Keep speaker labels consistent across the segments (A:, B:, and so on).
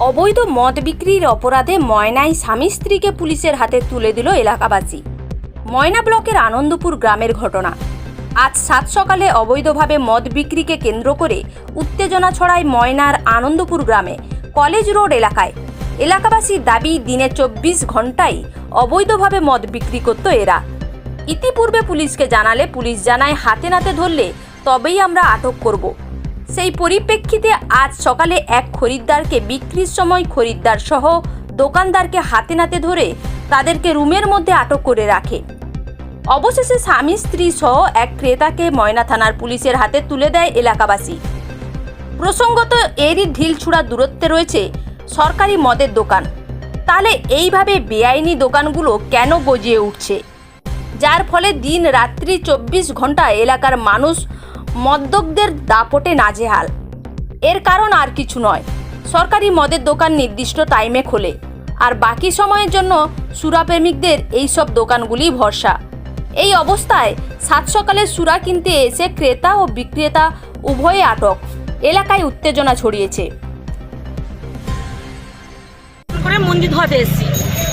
A: অবৈধ মদ বিক্রির অপরাধে ময়নায় স্বামী স্ত্রীকে পুলিশের হাতে তুলে দিল এলাকাবাসী। ময়না ব্লকের আনন্দপুর গ্রামের ঘটনা। আজ সাত সকালে অবৈধভাবে মদ বিক্রিকে কেন্দ্র করে উত্তেজনা ছড়ায় ময়নার আনন্দপুর গ্রামে কলেজ রোড এলাকায়। এলাকাবাসীর দাবি, দিনে চব্বিশ ঘন্টায় অবৈধভাবে মদ বিক্রি করত এরা। ইতিপূর্বে পুলিশকে জানালে, পুলিশ জানায়, হাতে নাতে ধরলে তবেই আমরা আটক করব। সেই পরিপ্রেক্ষিতে আজ সকালে এক খরিদ্দারকে বিক্রির সময় খরিদ্দার সহ দোকানদারকে হাতে নাতে ধরে তাদেরকে রুমের মধ্যে আটক করে রাখে। অবশেষে স্বামী, স্ত্রী সহ এক ক্রেতাকে ময়না থানার পুলিশের হাতে তুলে দেয় এলাকাবাসী। প্রসঙ্গত এরই ঢিল ঢিলছুড়া দূরত্বে রয়েছে সরকারি মদের দোকান। তাহলে এইভাবে বেআইনি দোকানগুলো কেন গজিয়ে উঠছে? যার ফলে দিন রাত্রি চব্বিশ ঘণ্টা এলাকার মানুষ মদ্যকদের দাপটে নাজেহাল। এর কারণ আর কিছু নয়। সরকারি মদের দোকান নির্দিষ্ট টাইমে খোলে। আর বাকি সময়ের জন্য সুরাপ্রেমিকদের এইসব দোকানগুলি ভরসা। এই অবস্থায় সাত সকালে সুরা কিনতে এসে ক্রেতা ও বিক্রেতা উভয়ে আটক। এলাকায় উত্তেজনা ছড়িয়েছে।
B: এসেছি।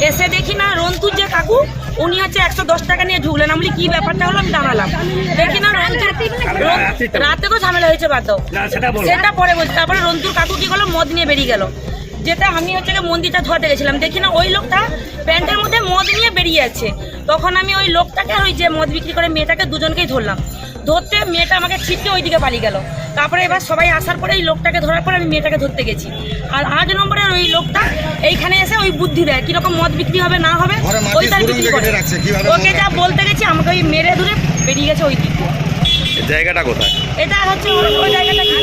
B: এসে দেখি না রন্তুর যে কাকু, উনি হচ্ছে একশো দশ টাকা নিয়ে ঝুগলেন আমি কি ব্যাপারটা হলো? আমি দাঁড়ালাম। দেখি না রন্তুর রন- রাতে তো ঝামেলা হয়েছে বাদ দাও। সেটা পরে বলছি। তারপরে রন্তুর কাকু কি করল? মদ নিয়ে বেরিয়ে গেল। যেটা আমি হচ্ছে গিয়ে মন্দিরটা ধোয়াতে গেছিলাম। দেখি না ওই লোকটা প্যান্টের মধ্যে মদ নিয়ে বেরিয়ে যাচ্ছে তখন আমি ওই লোকটাকে আর ওই যে মদ বিক্রি করে মেয়েটাকে দুজনকেই ধরলাম। ধরতে মেয়েটা আমাকে ছিটকে ওইদিকে পালিয়ে গেল। তারপরে এবার সবাই আসার পরে এই লোকটাকে ধরার পরে আমি মেয়েটাকে ধরতে গেছি। আর আট নম্বরের ওই লোকটা এইখানে এসে ওই বুদ্ধি দেয় কীরকম মদ বিক্রি হবে না হবে। ওই তার বিক্রি করে? ওকে যা বলতে গেছি আমাকে ওই মেরে ধরে বেরিয়ে গেছে ওই দিক
C: জায়গাটা কোথায়
B: এটা হচ্ছে ওই- জায়গাটা কি?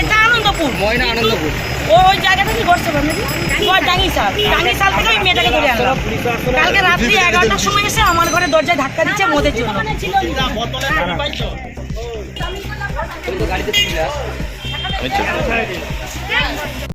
B: এটা আনন্দপুর
D: ময়না আনন্দপুর।
B: ও ওই জায়গাটা কি করছে ডাঙ্গি সাল ডাঙ্গি সাল থেকে ওই মেয়েটাকে ধরে আনলাম কালকে রাত্রি এগারোটার সময় এসে আমার ঘরে দরজায় ধাক্কা দিচ্ছে মদের জন্য
C: আমি চলে-